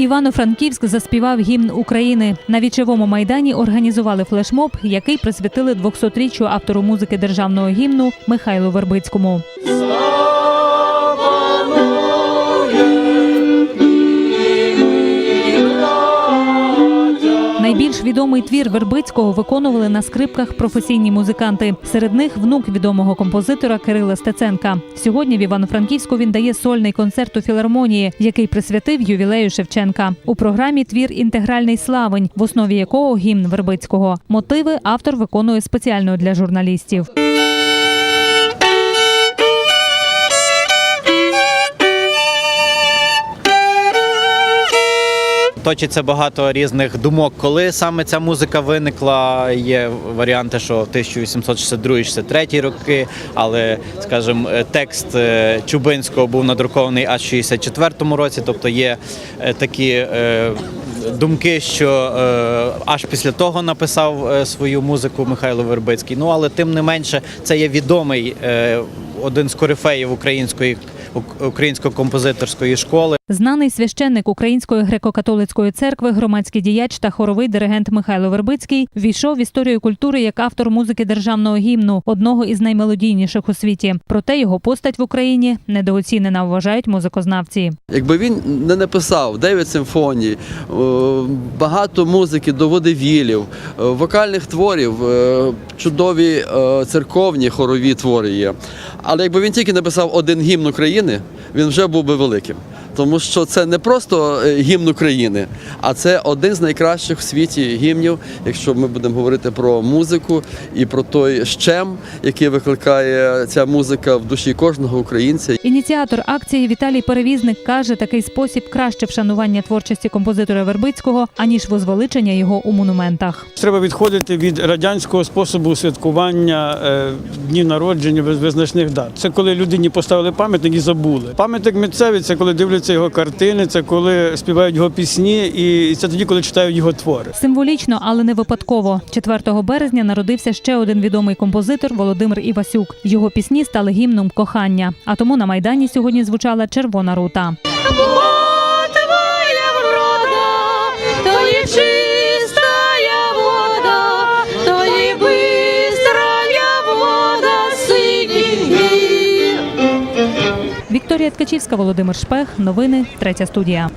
Івано-Франківськ заспівав гімн України. На вічовому майдані організували флешмоб, який присвятили 200-річчю автору музики державного гімну Михайлу Вербицькому. Найбільш відомий твір Вербицького виконували на скрипках професійні музиканти. Серед них внук відомого композитора Кирила Стеценка. Сьогодні в Івано-Франківську він дає сольний концерт у філармонії, який присвятив ювілею Шевченка. У програмі твір інтегральний славень, в основі якого гімн Вербицького. Мотиви автор виконує спеціально для журналістів. Точиться багато різних думок, коли саме ця музика виникла. Є варіанти, що 1862-63 роки, але, скажімо, текст е, Чубинського був надрукований аж в 64-му році. Тобто є е, такі е, думки, що е, аж після того написав е, свою музику Михайло Вербицький. Ну але тим не менше, це є відомий е, один з корифеїв української українсько композиторської школи. Знаний священник Української греко-католицької церкви, громадський діяч та хоровий диригент Михайло Вербицький війшов в історію культури як автор музики державного гімну, одного із наймелодійніших у світі. Проте його постать в Україні недооцінена, вважають музикознавці. Якби він не написав 9 симфоній, е, багато музики до водевілів, е, вокальних творів, е, чудові церковні хорові твори є. Але якби він тільки написав один гімн України, він вже був би великим. Тому що це не просто е, гімн України, а це один з найкращих в світі гімнів, якщо ми будемо говорити про музику і про той щем, який викликає ця музика в душі кожного українця. Ініціатор акції Віталій Перевізник каже, такий спосіб краще вшанування творчості композитора Вербицького, аніж возвеличення його у монументах. Треба відходити від радянського способу святкування е, днів народження виз- визначних дат. Це коли людині поставили пам'ятник і забули. Пам'ятник митцевий це коли дивляться його картини, це коли співають його пісні, і це тоді, коли читають його твори. Символічно, але не випадково. 4 березня народився ще один відомий композитор Володимир Івасюк. Його пісні стали гімном кохання. А тому на майдані сьогодні звучала червона рута. Вікторія Ткачівська, Володимир Шпех. Новини. Третя студія.